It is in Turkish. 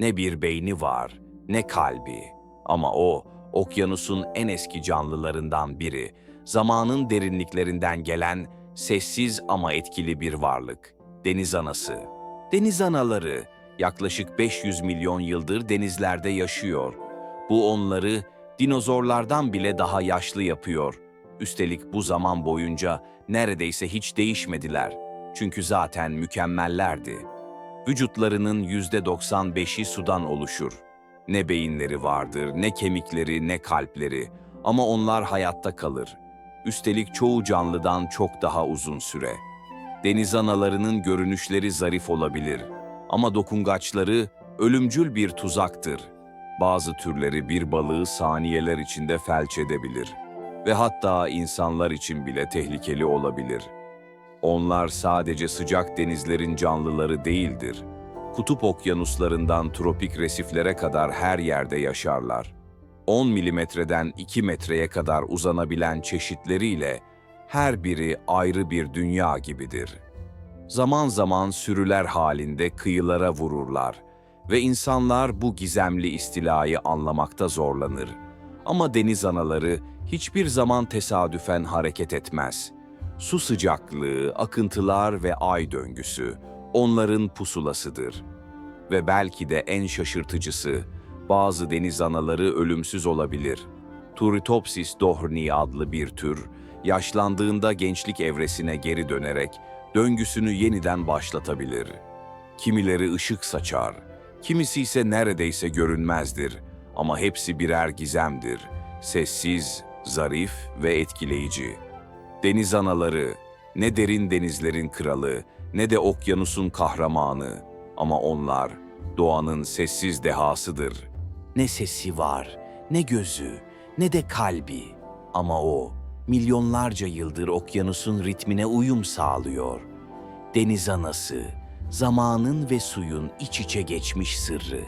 Ne bir beyni var, ne kalbi. Ama o, okyanusun en eski canlılarından biri. Zamanın derinliklerinden gelen, sessiz ama etkili bir varlık. Deniz anası. Deniz anaları yaklaşık 500 milyon yıldır denizlerde yaşıyor. Bu onları dinozorlardan bile daha yaşlı yapıyor. Üstelik bu zaman boyunca neredeyse hiç değişmediler. Çünkü zaten mükemmellerdi. Vücutlarının %95'i sudan oluşur. Ne beyinleri vardır, ne kemikleri, ne kalpleri ama onlar hayatta kalır. Üstelik çoğu canlıdan çok daha uzun süre. Deniz analarının görünüşleri zarif olabilir ama dokungaçları ölümcül bir tuzaktır. Bazı türleri bir balığı saniyeler içinde felç edebilir ve hatta insanlar için bile tehlikeli olabilir. Onlar sadece sıcak denizlerin canlıları değildir. Kutup okyanuslarından tropik resiflere kadar her yerde yaşarlar. 10 milimetreden 2 metreye kadar uzanabilen çeşitleriyle her biri ayrı bir dünya gibidir. Zaman zaman sürüler halinde kıyılara vururlar ve insanlar bu gizemli istilayı anlamakta zorlanır. Ama deniz anaları hiçbir zaman tesadüfen hareket etmez. Su sıcaklığı, akıntılar ve ay döngüsü onların pusulasıdır. Ve belki de en şaşırtıcısı, bazı deniz anaları ölümsüz olabilir. Turritopsis dohrni adlı bir tür, yaşlandığında gençlik evresine geri dönerek döngüsünü yeniden başlatabilir. Kimileri ışık saçar, kimisi ise neredeyse görünmezdir ama hepsi birer gizemdir. Sessiz, zarif ve etkileyici. Deniz anaları, ne derin denizlerin kralı, ne de okyanusun kahramanı. Ama onlar, doğanın sessiz dehasıdır. Ne sesi var, ne gözü, ne de kalbi. Ama o, milyonlarca yıldır okyanusun ritmine uyum sağlıyor. Deniz anası, zamanın ve suyun iç içe geçmiş sırrı.